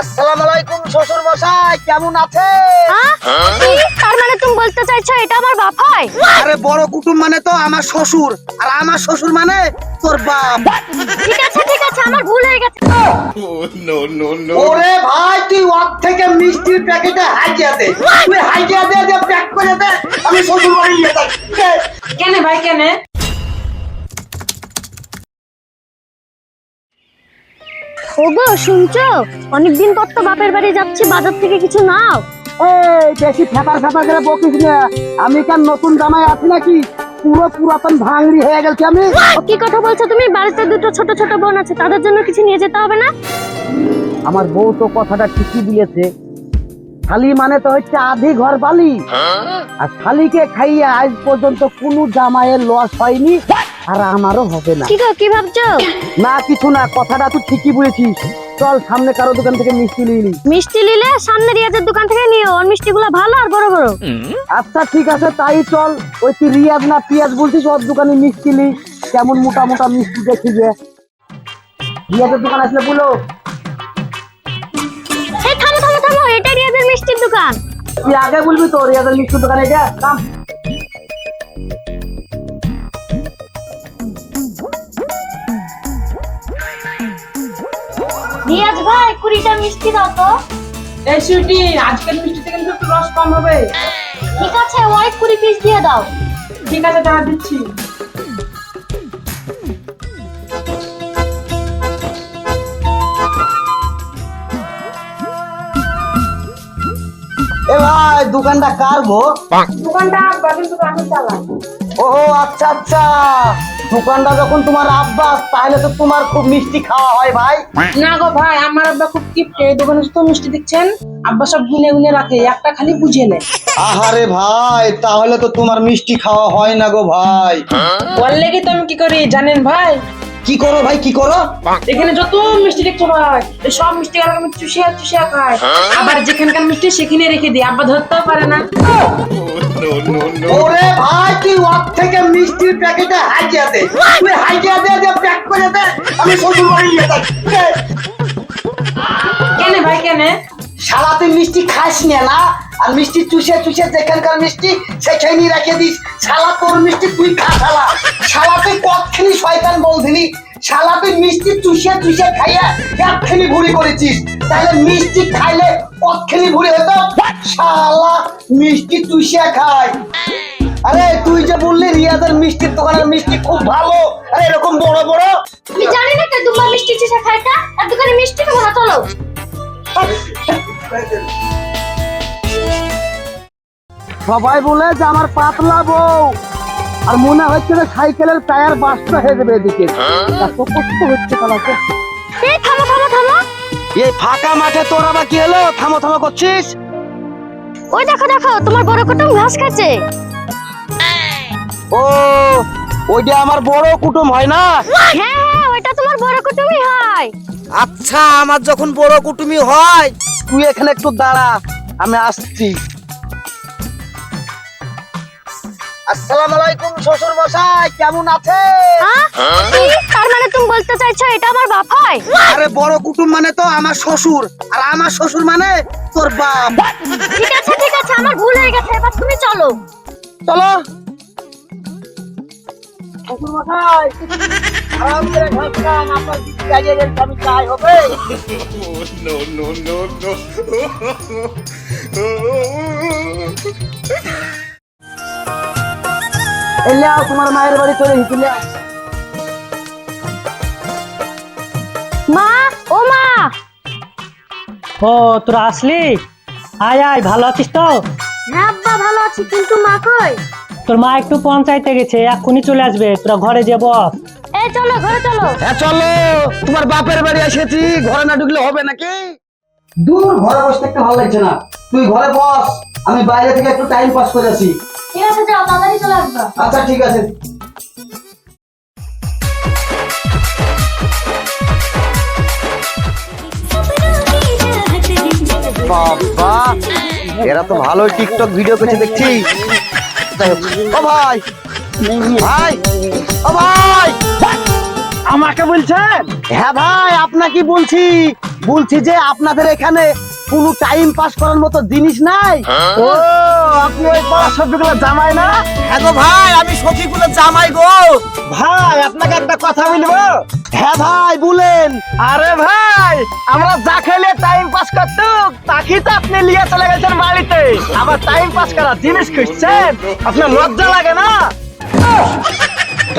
আসসালামু আলাইকুম শ্বশুর মশাই কেমন আছে হ্যাঁ? তার মানে তুমি বলতে চাইছো এটা আমার বাপ হয়? আরে বড় কুটুম মানে তো আমার শ্বশুর আর আমার শ্বশুর মানে তোর বাপ। ঠিক আছে ঠিক আছে আমার ভুল হয়ে গেছে। No, no, no. ওরে ভাই তুই ওর থেকে মিষ্টির প্যাকেটে হাইজিয়া দে। তুই হাইজিয়া দে দে প্যাক করে দে আমি শ্বশুর বাড়ি নিয়ে যাই। কেন ভাই কেন? ওগো শুনছো? অনেকদিন পর তো বাপের বাড়ি যাচ্ছি বাজার থেকে কিছু নাও। এই বেশি ফেপার ফেপার করে বকিস না। আমি কেন নতুন জামাই আছি নাকি? পুরো পুরাতন ভাঙড়ি হয়ে গেছে আমি। কি কথা বলছো তুমি? বাড়িতে দুটো ছোট ছোট বোন আছে তাদের জন্য কিছু নিয়ে যেতে হবে না? আমার বউ তো কথাটা ঠিকই দিয়েছে। শালি মানে তো হচ্ছে আধি ঘর বালি। আর শালিকে খাইয়ে আজ পর্যন্ত কোনো জামাইয়ের লস হয়নি। আর আমারও হবে না। কি গো কি ভাবছ? না কিছু না কথাটা তুই ঠিকই বলেছিস। চল সামনে কারও দোকান থেকে মিষ্টি নিয়ে নি। মিষ্টি নিলে সামনে রিয়াজের দোকান থেকে নিও ওর মিষ্টিগুলো ভালো আর বড় বড়। আচ্ছা ঠিক আছে তাই চল। ওই তুই রিয়াজ না পিয়াজ বলছিস ওর দোকানে মিষ্টি নি কেমন মোটা মোটা মিষ্টি দেখি যে। রিয়াজের দোকান আসলে বলো। এই থামো থামো থামো এটা রিয়াজের মিষ্টির দোকান। তুই আগে বলবি তো রিয়াজের মিষ্টির দোকানে এটা রিয়াজ ভাই কুড়িটা মিষ্টি দাও তো। এই সুইটি আজকের মিষ্টিতে কিন্তু একটু রস কম হবে। ঠিক আছে ওই কুড়ি পিস দিয়ে দাও। ঠিক আছে টাকা দিচ্ছি। এ ভাই দোকানটা কার গো? দোকানটা আব্বা কিন্তু আমি চালাই। ও আচ্ছা আচ্ছা। দোকানটা যখন তোমার আব্বাস তাহলে তো তোমার খুব মিষ্টি খাওয়া হয় ভাই। না গো ভাই আমার আব্বা খুব কিপটে এই দোকানে তো মিষ্টি দিচ্ছেন। আব্বা সব গুনে গুনে রাখে একটা খালি বুঝে নেয়। আহারে ভাই তাহলে তো তোমার মিষ্টি খাওয়া হয় না গো ভাই। বললে কি তুমি আমি কি করি জানেন ভাই? কি করো ভাই কি করো? এখানে যত মিষ্টি দেখছ ভাই সব মিষ্টি গুলো আমি চুষিয়া চুষিয়া খাই। আবার যেখানকার মিষ্টি সেখানে রেখে দিই আব্বা ধরতেও পারে না. ওরে ভাই তুই ওর থেকে মিষ্টির প্যাকেটে হাইজিয়া দে। তুই হাইজিয়া দে দে প্যাক করে দে। আমি শ্বশুর বাড়ি নিয়ে যাই কেন ভাই কেন? শালা তুই মিষ্টি খাস না না, আর মিষ্টি চুষে চুষে যেখানকার মিষ্টি, সেখানেই রেখে দিস। শালা তোর মিষ্টি তুই খা শালা। শালা তুই কতখানি শয়তান বলছিলি? শালা তুই মিষ্টি চুষে চুষে খাইয়া একখানি ভুড়ি করেছিস। তাহলে মিষ্টি খাইলে কতখানি ভুড়ি হতো? শালা, মিষ্টি চুষে খায় আরে, তুই যে বললি রিয়াদের মিষ্টির দোকানের মিষ্টি খুব ভালো। আরে, এরকম বড় বড় সবাই বলে যে আমার পাতলা বউ। আর মনে হচ্ছে যে সাইকেলের টায়ার বাস্ট হয়ে যাবে এদিকে। এত কষ্ট হচ্ছে কালাকে এই থামো থামো থামো। এই ফাঁকা মাঠে তোর আবার কি হলো? থামো থামো করছিস? ওই দেখো দেখো তোমার বড় কুটুম ঘাস খাচ্ছে। ও ওইটা আমার বড় কুটুম হয় না? হ্যাঁ হ্যাঁ ওইটা তোমার বড় কুটুমই হয়। আচ্ছা আমার যখন বড় কুটুমি হয়। তুই এখানে একটু দাঁড়া আমি আসছি। আসসালামু আলাইকুম শ্বশুর মশাই কেমন আছে হ্যাঁ? কি? তার মানে তুমি বলতে চাইছো এটা আমার বাপ হয় আরে বড় কুটুম মানে তো আমার শ্বশুর আর আমার শ্বশুর মানে তোর বাপ ঠিক আছে ঠিক আছে আমার ভুল হয়ে গেছে এবার তুমি চলো চলো শ্বশুর মশাই আরাম করে ঘাস খান আপনার দিদি কাজে গেলে আমি চাই হবে. এলে আও তোমার মায়ের বাড়ি চলে হিচলে মা ও মা! ও তোরা আসলি? আয় আয় ভালো আছিস তো? হ্যাঁ আব্বা ভালো আছি কিন্তু মা কই? তোর মা একটু পঞ্চায়েতে গেছে এক্ষুনি চলে আসবে তোরা ঘরে যে বস। এই চলো ঘরে চলো। হ্যাঁ চলো তোমার বাপের বাড়ি এসেছি ঘরে না ঢুকলে হবে নাকি? দূর ঘরে বসে থাকতে ভালো লাগছে না। তুই ঘরে বস আমি বাইরে থেকে একটু টাইম পাস করে আসি। ঠিক আছে যাও তাড়াতাড়ি চলে আসবা। আচ্ছা ঠিক আছে। বাবা এরা তো ভালোই টিকটক ভিডিও করছে দেখছি। ও ভাই ভাই ও ভাই। আমাকে বলছেন? হ্যাঁ ভাই আপনাকে বলছি। বলছি যে আপনাদের এখানে কোনো টাইম পাস করার মতো জিনিস নাই? ও আপনি ওই পড়া সবগুলো জামাই না? হ্যাঁ গো ভাই আমি সখীগুলো জামাই গো। ভাই আপনাকে একটা কথা বলব হ্যাঁ ভাই বলেন। আরে ভাই আমরা যা খেলে টাইম পাস করতুক তাকে তো আপনি নিয়ে চলে গেছেন বাড়িতে। আবার টাইম পাস করার জিনিস খুঁজছেন? আপনার লজ্জা লাগে না?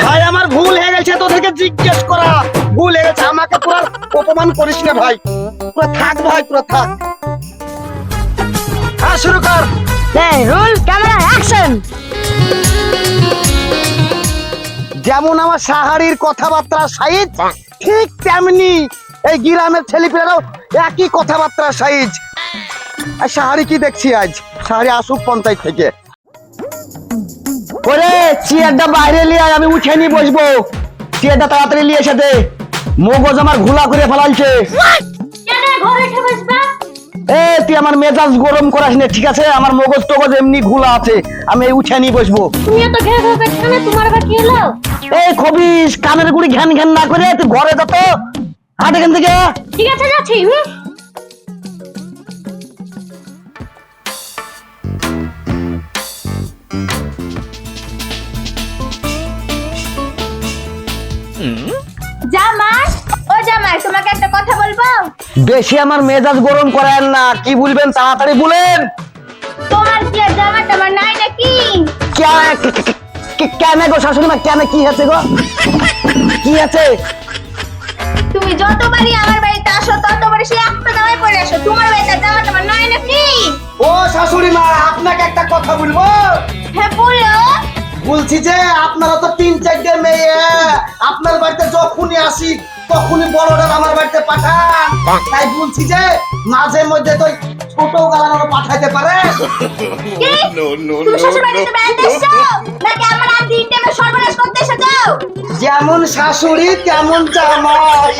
ভাই আমার ভুল হয়ে গেছে তোদেরকে জিজ্ঞেস করা। ভুল হয়ে গেছে আমাকে পুরো অপমান করিস না ভাই। পুরো থাক ভাই পুরো থাক। হ্যাঁ শুরু কর। রোল ক্যামেরা অ্যাকশন যেমন আমার সাহারির কথাবার্তা সাইজ ঠিক তেমনি এই গ্রামের ছেলেপেলেরাও একই কথাবার্তা সাইজ। আর সাহারি কি দেখছি আজ? সাহারি আসুক পঞ্চায়েত থেকে। ওরে চেয়ারটা বাইরে নিয়ে আয়, আমি উঠে নিয়ে বসবো। চেয়ারটা তাড়াতাড়ি নিয়ে এসে দে। মগজ আমার ঘোলা করে ফেলাইছে। ঘরে এ তুই আমার মেজাজ গরম করাস না ঠিক আছে? আমার মগজ টগজ এমনি ঘোলা আছে। আমি এই উঠে নিয়ে বসবো। তুমিও তো ঘের ঘের করছ না তোমার আবার কি হলো? এই খবিস কানের গুড়ি ঘ্যান ঘ্যান না করে তুই ঘরে যত হাট এখান থেকে। ঠিক আছে যাচ্ছি হুম? জামাই ও তোমাকে একটা কথা বলব? বেশি আমার মেজাজ গরম করেন না কি বলবেন তাড়াতাড়ি বলেন। তোমার কি আর জামা টামা নাই নাকি? কেন গো শাশুড়ি মা কেন কি আছে গো? কি আছে তুমি যতবারই আমার বাড়িতে আসো ততবারই সে একটা জামাই পরে আসো। তোমার বাড়িতে জামা টামা নাই নাকি? ও শাশুড়ি মা আপনাকে একটা কথা বলব। হ্যাঁ বলো। বলছি যে আপনারা তো তিন চারটে মেয়ে। আপনার বাড়িতে যখনই আসি তখনই বড়টা আমার বাড়িতে পাঠান। তাই বলছি যে মাঝে মধ্যে তো ছোট গালানো পাঠাইতে পারে। যেমন শাশুড়ি তেমন জামাই